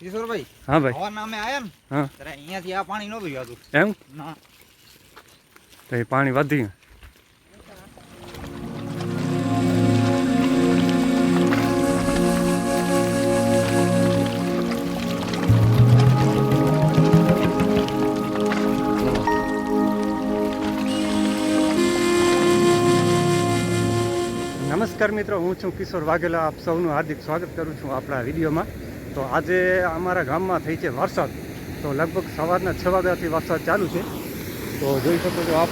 કિશોરભાઈ હા ભાઈ. હવાના અમે આયા ને હા. ત્યારે અહીંયાથી આ પાણી નહોતું જતું એમ? ના. તો એ પાણી વધી ગયું. નમસ્કાર મિત્રો હું છું કિશોર વાઘેલા. આપ સૌનું હાર્દિક સ્વાગત કરું છું આપણા વિડીયોમાં. તો આજે અમારા ગામમાં થઈ છે વરસાદ. તો લગભગ સવારના છ વાગ્યાથી વરસાદ ચાલુ છે. તો જોઈ શકો છો આપ.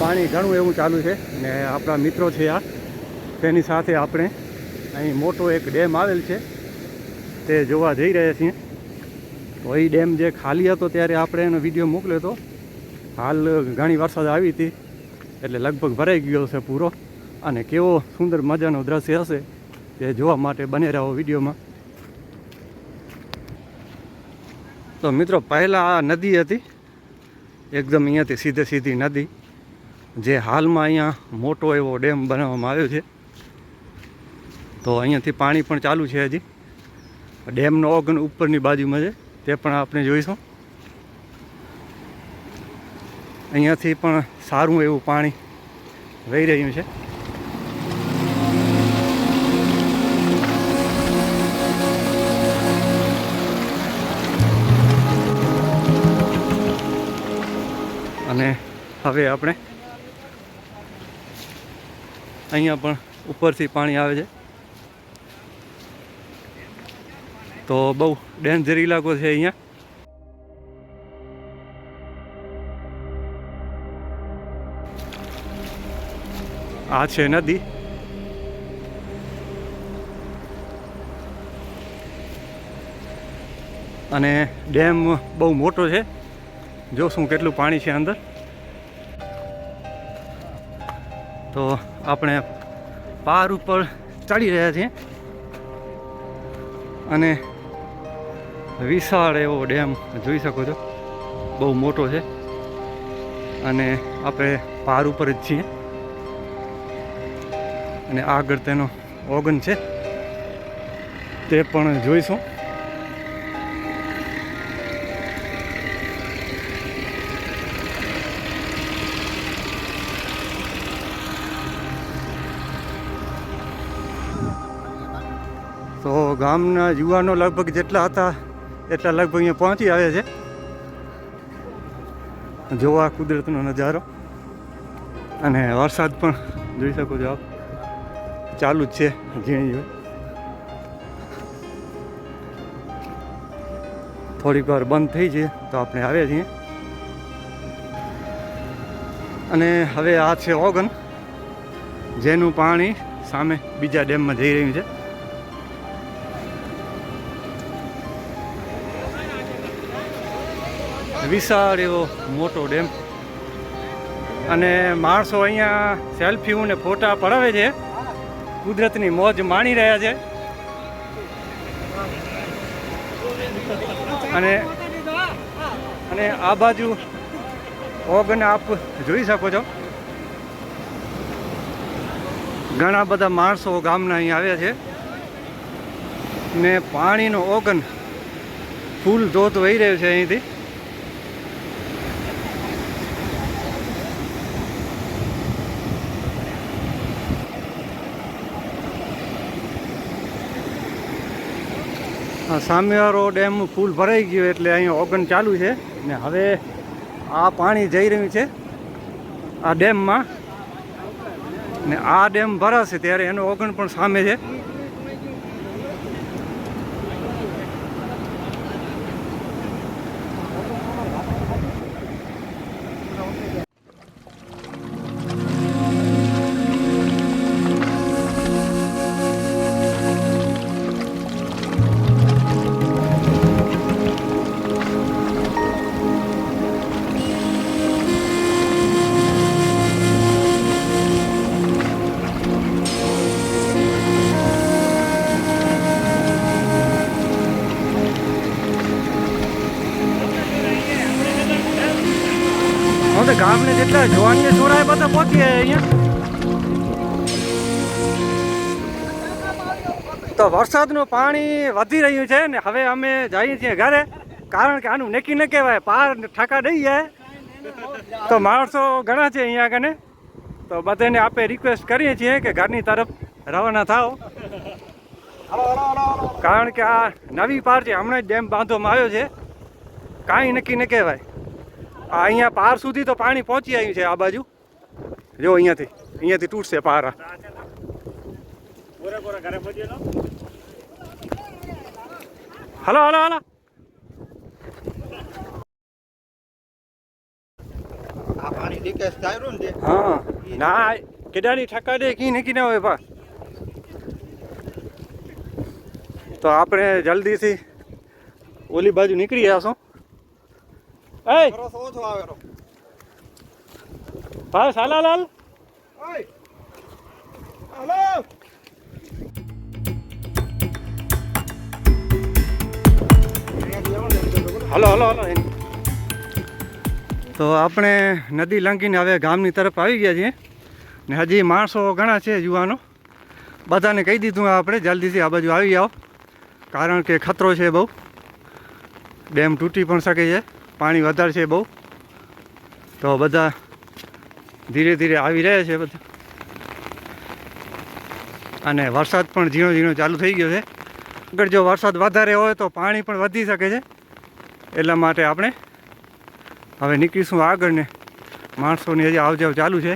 પાણી ઘણું એવું ચાલુ છે ને આપણા મિત્રો છે આ. તેની સાથે આપણે અહીં મોટો એક ડેમ આવેલ છે. તે જોવા જઈ રહ્યા છીએ. તો એ ડેમ જે ખાલી હતો ત્યારે આપણે એનો વીડિયો મોકલ્યો હતો. હાલ ઘણી વરસાદ આવી હતી. એટલે લગભગ ભરાઈ ગયો છે પૂરો. અને કેવો સુંદર મજાનો દ્રશ્ય હશે તે જોવા માટે બને રહો વિડીયોમાં. તો મિત્રો, પહેલાં આ નદી હતી. એકદમ અહીંયાથી સીધે સીધી નદી, જે હાલમાં અહીંયા મોટો એવો ડેમ બનાવવામાં આવ્યો છે. તો અહીંયાથી પાણી પણ ચાલુ છે હજી. ડેમનો ઓગન ઉપરની બાજુમાં છે, તે પણ આપણે જોઈશું. અહીંયાથી પણ સારું એવું પાણી વહી રહ્યું છે. હવે આપણે અહીંયા પણ ઉપરથી પાણી આવે છે. તો બહુ ડેન્જર ઇલાકો છે અહીંયા. આ છે નદી. અને ડેમ બહુ મોટો છે. જોશું કેટલું પાણી છે અંદર. તો આપણે પાર ઉપર ચડી રહ્યા છીએ. અને વિશાળ એવો ડેમ જોઈ શકો છો. બહુ મોટો છે. અને આપણે પાર ઉપર જ છીએ. અને આગળ તેનો ઓગન છે. તે પણ જોઈશું. તો ગામના યુવાનો લગભગ જેટલા હતા, એટલા લગભગ અહીંયા પહોંચી આવ્યા છે. જોવા કુદરતનો નજારો. અને વરસાદ પણ જોઈ શકો છો આપ. ચાલુ જ છે, ઝીણી ઝીણી થોડીક વાર બંધ થઈ છે, તો આપણે આવ્યા છીએ. અને હવે આ છે ઓગન, જેનું પાણી સામે બીજા ડેમમાં જઈ રહ્યું છે. વિશાળ એવો મોટો ડેમ. અને માણસો અહીંયા સેલ્ફીઓ ને ફોટા પડાવે છે. કુદરતની મોજ માણી રહ્યા છે. અને અને આ બાજુ ઓગન આપ જોઈ શકો છો. ઘણા બધા માણસો ગામના અહીં આવ્યા છે. ને પાણીનો ઓગન ફૂલ ધોધ વહી રહ્યો છે અહીંથી. સામેવાળો ડેમ ફૂલ ભરાઈ ગયો એટલે અહીંયા ઓગન ચાલુ છે. ને હવે આ પાણી જઈ રહ્યું છે આ ડેમમાં. ને આ ડેમ ભરાશે ત્યારે એનો ઓગણ પણ સામે છે. તો ગામને જેટલા જોવાની છોરા બધા પહોંચી અહીંયા. તો વરસાદનું પાણી વધી રહ્યું છે ને હવે અમે જઈએ છીએ ઘરે, કારણ કે આનું નક્કી ન કહેવાય, પાર ઠાકા દઈ જાય. તો માણસો ઘણા છે અહીંયા કને તો બધાને આપણે રિક્વેસ્ટ કરીએ છીએ કે ઘરની તરફ રવાના થાઓ. કારણ કે આ નવી પાર છે, હમણાં જ ડેમ બાંધવામાં આવ્યો છે. કાંઈ નક્કી ન કહેવાય. અહીંયા પાર સુધી તો પાણી પહોંચી આવ્યું છે આ બાજુ. જો અહીંયાથી અહીંયાથી તૂટશે પાર. Hello hello hello. આ પાણી લીકેજ ને જે. હા. ના કેડાની ઠક્કા દે કી નક્કી ના હોય પા તો આપણે જલ્દીથી ઓલી બાજુ નીકળી જશું એ ભરોસો ઓછો આવે રો. ભાઈ સાલાલાલ ઓય! હાલો! હલો હલો હલો તો આપણે નદી લંઘીને હવે ગામની તરફ આવી ગયા છીએ. ને હજી માણસો ઘણા છે યુવાનો. બધાને કહી દીધું આપણે જલ્દીથી આ બાજુ આવી જાઓ કારણ કે ખતરો છે બહુ. ડેમ તૂટી પણ શકે છે. પાણી વધારે છે બહુ. તો બધા ધીરે ધીરે આવી રહ્યા છે બધા. અને વરસાદ પણ ઝીણો ઝીણો ચાલુ થઈ ગયો છે. આગળ જો વરસાદ વધારે હોય તો પાણી પણ વધી શકે છે. એટલા માટે આપણે હવે નીકળીશું આગળને. માણસોની હજી આવજાવ ચાલુ છે.